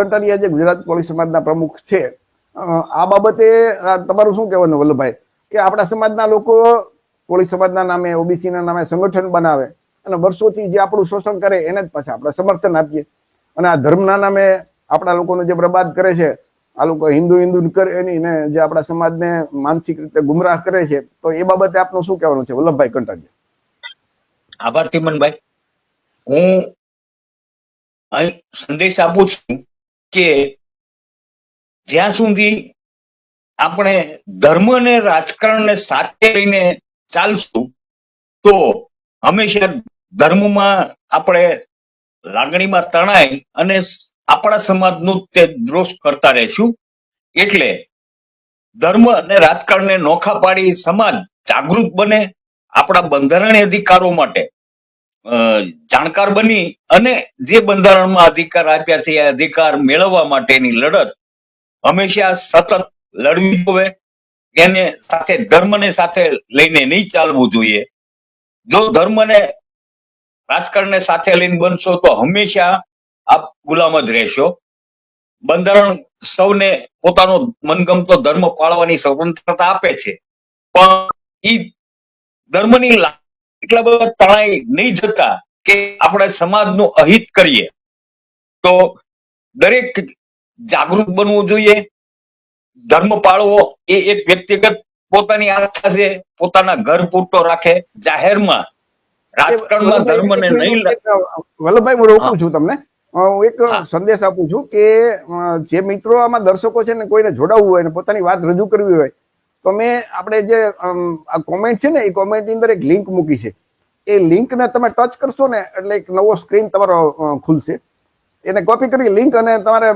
કંટારિયા જે ગુજરાત કોળી સમાજના પ્રમુખ છે. આ બાબતે તમારું શું કહેવાનું વલ્લભભાઈ? કે આપણા સમાજના લોકો કોળી સમાજના નામે, ઓબીસીના નામે સંગઠન બનાવે અને વર્ષોથી જે આપણું શોષણ કરે એને જ પાછા આપણે સમર્થન આપીએ. અને આ ધર્મના નામે આપણા લોકોનો જે બરબાદ કરે છે, આ લોકો હિન્દુ હિન્દુ કરે નહીં, ને જે આપણા સમાજને માનસિક રીતે ગુમરાહ કરે છે, તો એ બાબતે આપનું શું કહેવાનું છે? વલ્લભભાઈ કંટારિયા આભાર, તિમનભાઈ. હું સંદેશ આપું છું કે જ્યાં સુધી આપણે ધર્મ અને રાજકારણને સાથે લઈને ચાલશું, તો હંમેશા ધર્મમાં આપણે લાગણીમાં તણાય અને આપણા સમાજનું તે દ્રોષ કરતા રહેશું. એટલે ધર્મ અને રાજકારણને નોખા પાડી સમાજ જાગૃત બને આપણા બંધારણીય અધિકારો માટે. જાણકાર બની અને જે બંધારણમાં અધિકાર આપ્યા છે એ અધિકાર મેળવવા માટેની લડત હંમેશા સતત લડવી જોવે, એને સાથે ધર્મને સાથે લઈને નહીં ચાલવું જોઈએ. જો ધર્મને રાજકારણને સાથે લઈને બનશો તો હંમેશા આપ ગુલામ જ રહેશો. બંધારણ સૌને પોતાનો મનગમતો ધર્મ પાળવાની સ્વતંત્રતા આપે છે. પણ ઈ ધર્મની એટલા બધા તણાઈ નહીં જતા કે આપણે સમાજનું અહિત કરીએ. તો દરેક જાગૃત બનવું જોઈએ. ધર્મ પાળવો એ એક વ્યક્તિગત પોતાની આસ્થા છે. પોતાના ઘર પૂરતો રાખે. જાહેરમાં રાજકારણમાં ધર્મને નહીં વલ્લભભાઈ હું રોકું છું તમને? હું એક સંદેશ આપું છું કે જે મિત્રો આમાં દર્શકો છે ને કોઈને જોડાવવું હોય ને પોતાની વાત રજૂ કરવી હોય તો મેં આપણે જે કોમેન્ટ છે ને, એ કોમેન્ટની અંદર એક લિંક મૂકી છે. એ લિંકને તમે ટચ કરશો ને, એટલે એક નવો સ્ક્રીન તમારો ખુલશે. એને કોપી કરી લિંક અને તમારે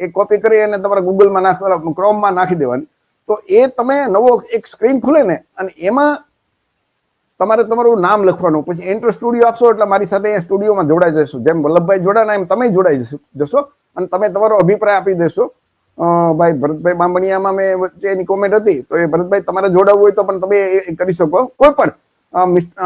એ કોપી કરી અને તમારા ગૂગલમાં નાખવા ક્રોમમાં નાખી દેવાની. તો એ તમે નવો એક સ્ક્રીન ખુલે ને, અને એમાં તમારે તમારું નામ લખવાનું. પછી એન્ટર સ્ટુડિયો આપશો એટલે મારી સાથે સ્ટુડિયોમાં જોડાઈ જશો. જેમ વલ્લભભાઈ જોડાના એમ તમે જોડાઈ જશો અને તમે તમારો અભિપ્રાય આપી દેશો. ભાઈ ભરતભાઈ બામણિયામાં મેં વચ્ચે એની કોમેન્ટ હતી, તો એ ભરતભાઈ તમારે જોડાવવું હોય તો પણ તમે એ- કરી શકો. કોઈ પણ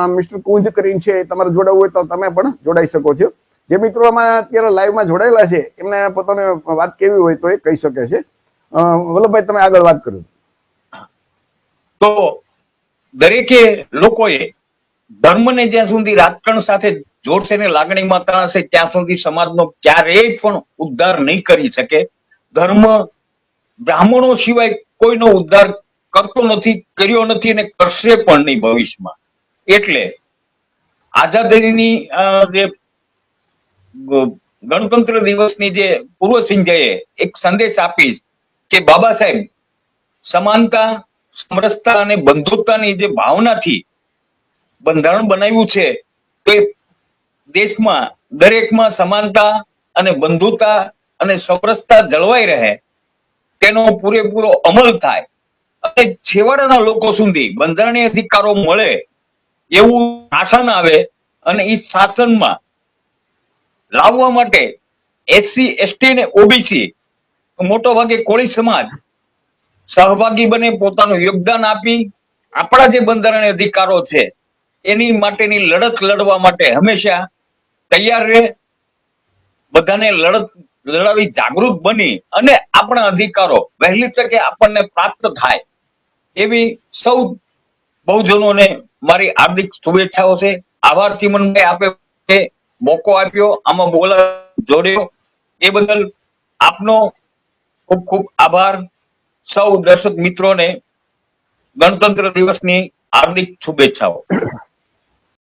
મિસ્ટર કુંજ કરીને છે તમારે જોડાવવું હોય તો તમે પણ જોડાઈ શકો છો. જે મિત્રો આમાં અત્યારે લાઈવમાં જોડાયેલા છે, એમને પોતાને વાત કેવી હોય તો એ કહી શકે છે. વલ્લભભાઈ, તમે આગળ વાત કરો. તો દરેકે લોકોએ ધર્મને જ્યાં સુધી રાજકારણ સાથે જોડશે ને લાગણીમાં તણાશે, ત્યાં સુધી સમાજનો ક્યારેય પણ ઉદ્ધાર નહીં કરી શકે. ધર્મ બ્રાહ્મણો સિવાય કોઈનો ઉદ્ધાર કરતો નથી, કર્યો નથી અને કરશે પણ નહીં ભવિષ્યમાં. એટલે આઝાદીની જે ગણતંત્ર દિવસની જે પૂર્વ સિંધ્યાએ એક સંદેશ આપીશ કે બાબા સાહેબ, સમાનતા, સમરસતા અને બંધુત્તાની જે ભાવનાથી બંધારણ બનાવ્યું છે, તો એ દેશમાં દરેકમાં સમાનતા અને બંધુતા અને સમરસતા જળવાઈ રહે, તેનો પૂરેપૂરો અમલ થાય. અને છેવાડાના લોકો સુધી બંધારણીય અધિકારો મળે એવું શાસન આવે અને એ શાસનમાં લાવવા માટે એસસી એસટી ને ઓબીસી મોટો ભાગે કોળી સમાજ સહભાગી બને, પોતાનું યોગદાન આપી આપણા જે બંધારણીય અધિકારો છે, એની માટેની લડત લડવા માટે હંમેશા તૈયાર રહે. બધાને લડત લડાવી જાગૃત બની અને આપણા અધિકારો વહેલી તકે આપણને પ્રાપ્ત થાય એવી સૌ બહુજનોને મારી હાર્દિક શુભેચ્છાઓ છે. આભાર ચિમનભાઈ આપે મોકો આપ્યો, આમાં બોલા જોડ્યો. એ બદલ આપનો ખૂબ ખૂબ આભાર. સૌ દર્શક મિત્રોને ગણતંત્ર દિવસની હાર્દિક શુભેચ્છાઓ.